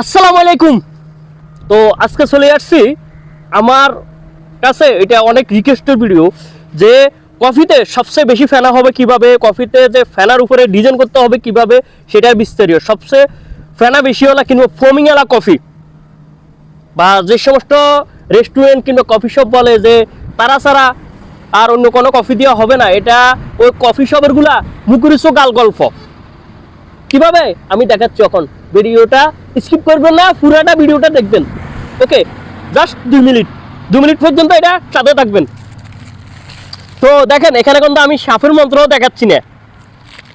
আসসালামু আলাইকুম। তো আজকে চলে আসছি আমার কাছে এটা অনেক রিকোয়েস্টের ভিডিও যে কফিতে সবচেয়ে বেশি ফেনা হবে কীভাবে, কফিতে যে ফেনার উপরে ডিজাইন করতে হবে কীভাবে সেটার বিস্তারিত সবচেয়ে ফেনা বেশি হলা কিংবা ফোমিং এলা কফি বা যে সমস্ত রেস্টুরেন্ট কিংবা কফি শপ বলে যে তারা ছাড়া আর অন্য কোনো কফি দেওয়া হবে না, এটা ওই কফি শপেরগুলা মুকুরিসো গাল গল্প কীভাবে? আমি দেখাচ্ছি এখন। ভিডিওটা স্কিপ করবেন না, পুরাটা ভিডিওটা দেখবেন। ওকে জাস্ট দুই মিনিট। দু মিনিট পর্যন্ত এটা সাথে থাকবেন। তো দেখেন, এখানে কিন্তু আমি সাপের মন্ত্র দেখাচ্ছি না।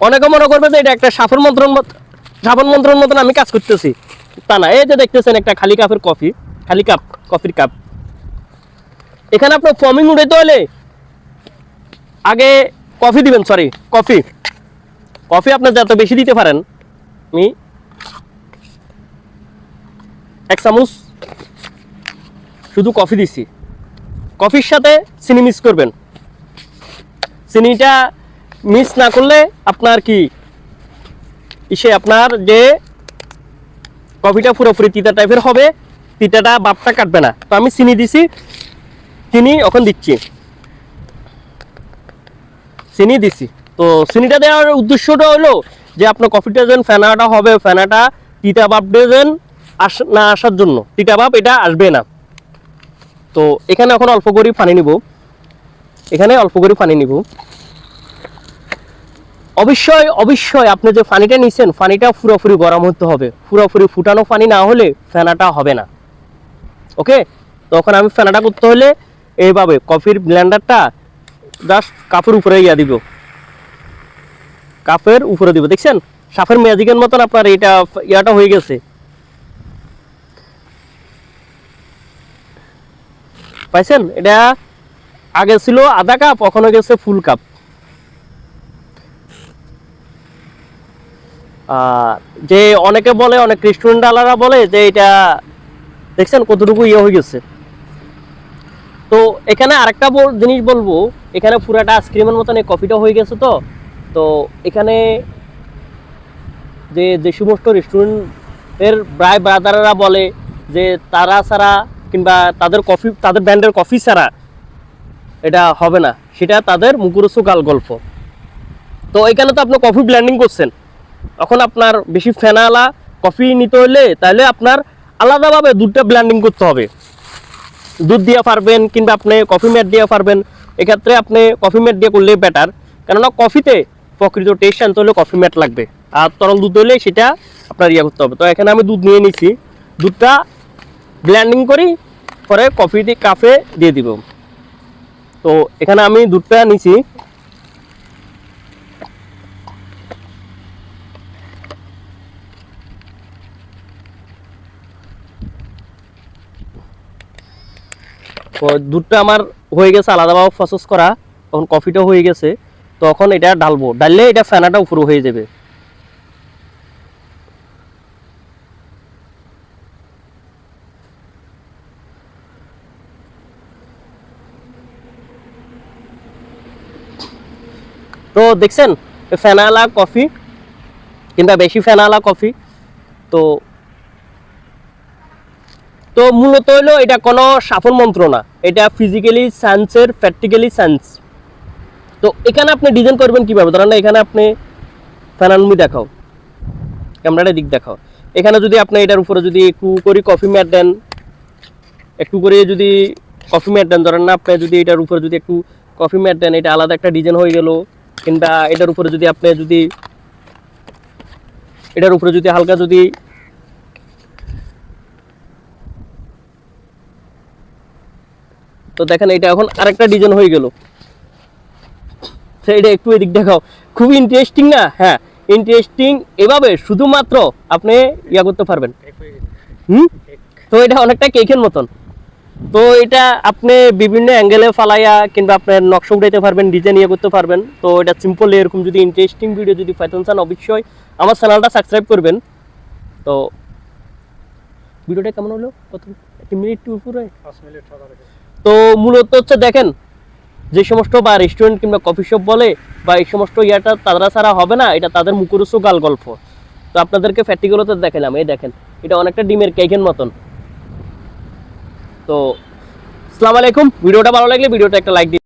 অনেকে মনে করবে যে এটা একটা সাপের মন্ত্র সাপের মন্ত্রের মতন আমি কাজ করতেছি। তা না, এই যে দেখতেছেন একটা খালি কাপের কফি, খালি কাপ, কফির কাপ। এখানে আপনার ফর্মিং উঠাইতে হলে আগে কফি দিবেন সরি কফি। কফি আপনার যত বেশি দিতে পারেন আমি এক চামচ শুধু কফি দিছি। কফির সাথে চিনি মিক্স করবেন। চিনিটা মিক্স না করলে আপনার কি? ইসে আপনার যে কফিটা পুরোপুরি তিতা টাইপের হবে, তিতাটা বাপটা কাটবে না। তো আমি চিনি দিছি, চিনি এখন দিচ্ছি। চিনি দিছি। তো চিনিটা দেওয়ার উদ্দেশ্যটা হলো যে আপনার কফিটা যেন ফেনাটা হবে, ফেনাটা তিতা ভাবটা যেন আস, না আসার জন্য। তিতা ভাব এটা আসবে না। তো এখানে এখন অল্প করে পানি নিব। এখানে অল্প করে পানি নিব। অবশ্যই অবশ্যই আপনি যে পানিটা নিছেন, পানিটা পুরোপুরি গরম হতে হবে। পুরোপুরি ফুটানো পানি না হলে ফেনাটা হবে না। ওকে? তখন আমি ফেনাটা করতে হলে এইভাবে কফির ব্লেন্ডারটা জাস্ট কাপড় উপরে ইয়া দিব। কাপের উপরে দিব, দেখছেন? সাপের ম্যাজিকের মতন আপনার এটা ইয়াটা হয়ে গেছে। পাইছেন? এটা আগে ছিল আধা কাপ, কখনো গেছে ফুল কাপ। আর যে অনেকে বলে, অনেক রেস্টুরেন্ট আলারা বলে যে এটা, দেখছেন কতটুকু ইয়ে হয়ে গেছে। তো এখানে আরেকটা জিনিস বলব, এখানে পুরাটা আইসক্রিমের মতন এই কফিটা হয়ে গেছে তো। তো এখানে যে যে সমস্ত রেস্টুরেন্টের প্রায় ব্রাদাররা বলে যে, তারা ছাড়া কিংবা তাদের কফি তাদের ব্র্যান্ডের কফি ছাড়া এটা হবে না। সেটা তাদের মুখরসু গাল গল্প। তো এখানে তো আপনি কফি ব্ল্যান্ডিং করছেন। এখন আপনার বেশি ফেনালা কফি নিতে হলে তাহলে আপনার আলাদাভাবে দুধটা ব্ল্যান্ডিং করতে হবে। দুধ দিয়ে পারবেন কিংবা আপনি কফি ম্যাট দিয়ে পারবেন। এক্ষেত্রে আপনি কফি ম্যাট দিয়ে করলে বেটার কেননা কফিতে প্রকৃত টেস্ট আনতে হলে কফি ম্যাট লাগবে। আর তরল দুধ হলে সেটা আপনার ইয়ে করতে হবে। তো এখানে আমি দুধ নিয়ে নিচ্ছি দুধটা ব্ল্যান্ডিং করি, পরে কফি দিয়ে কাপে দিয়ে দিব। তো এখানে আমি দুধটা নিছি। দুধটা আমার হয়ে গেছে, আলাদাভাবে প্রসেস করা। তখন কফিটা হয়ে গেছে। তখন এটা ঢালবো ডাললে এটা ফেনাটা উপরে হয়ে যাবে। তো দেখছেন ফেনালা কফি, কিংবা বেশি ফেনালা কফি, তো তো মূলত হলো এটা কোনো সাফল মন্ত্র না। এটা ফিজিক্যালি সায়েন্সের প্র্যাকটিক্যালি সায়েন্স তো এখানে আপনি ডিজাইন করবেন কীভাবে? ধরেন এখানে আপনি ফ্যানানমি দেখাও। ক্যামেরাটা দিক দেখাও। এখানে যদি আপনি এটার উপরে যদি একটু করে কফি ম্যাট দেন, একটু করে যদি কফি ম্যাট দেন, ধরেন না আপনি যদি এটার উপরে যদি একটু কফি ম্যাট দেন, এটা আলাদা একটা ডিজাইন হয়ে গেল, কিংবা এটার উপরে যদি আপনি যদি এটার উপরে যদি হালকা যদি তো দেখেন এটা এখন আরেকটা ডিজাইন হয়ে গেল। এটা একটু এদিক দেখাও। খুবই ইন্টারেস্টিং না? হ্যাঁ ইন্টারেস্টিং এভাবে শুধুমাত্র আপনি ইয়া করতে পারবেন। হুম? তো এটা অনেকটা কেকের মতন। তো এটা আপনি বিভিন্ন অ্যাঙ্গেলে ফালাইয়া কিংবা আপনার নকশা উঠাইতে পারবেন ডিজাইন ইয়ে করতে পারবেন। তো এটা সিম্পল এরকম যদি ইন্টারেস্টিং ভিডিও যদি পাইতেন চান অবশ্যই আমার চ্যানেলটা সাবস্ক্রাইব করবেন। তো ভিডিওটা কেমন হলো? কত মিনিট উপরে? তো মূলত হচ্ছে দেখেন যে সমস্ত বা রেস্টুরেন্ট কিংবা কফি শপ বলে বা এই সমস্ত ইয়াটা তারা ছাড়া হবে না, এটা তাদের মুখরুসো গাল গল্প। তো আপনাদেরকে ফ্যাটিগুলোতে দেখালাম, এই দেখেন, এটা অনেকটা ডিমের কেকের মতন। তো, সালাম আলাইকুম, ভিডিওটা ভালো লাগলে ভিডিওটা একটা লাইক দিন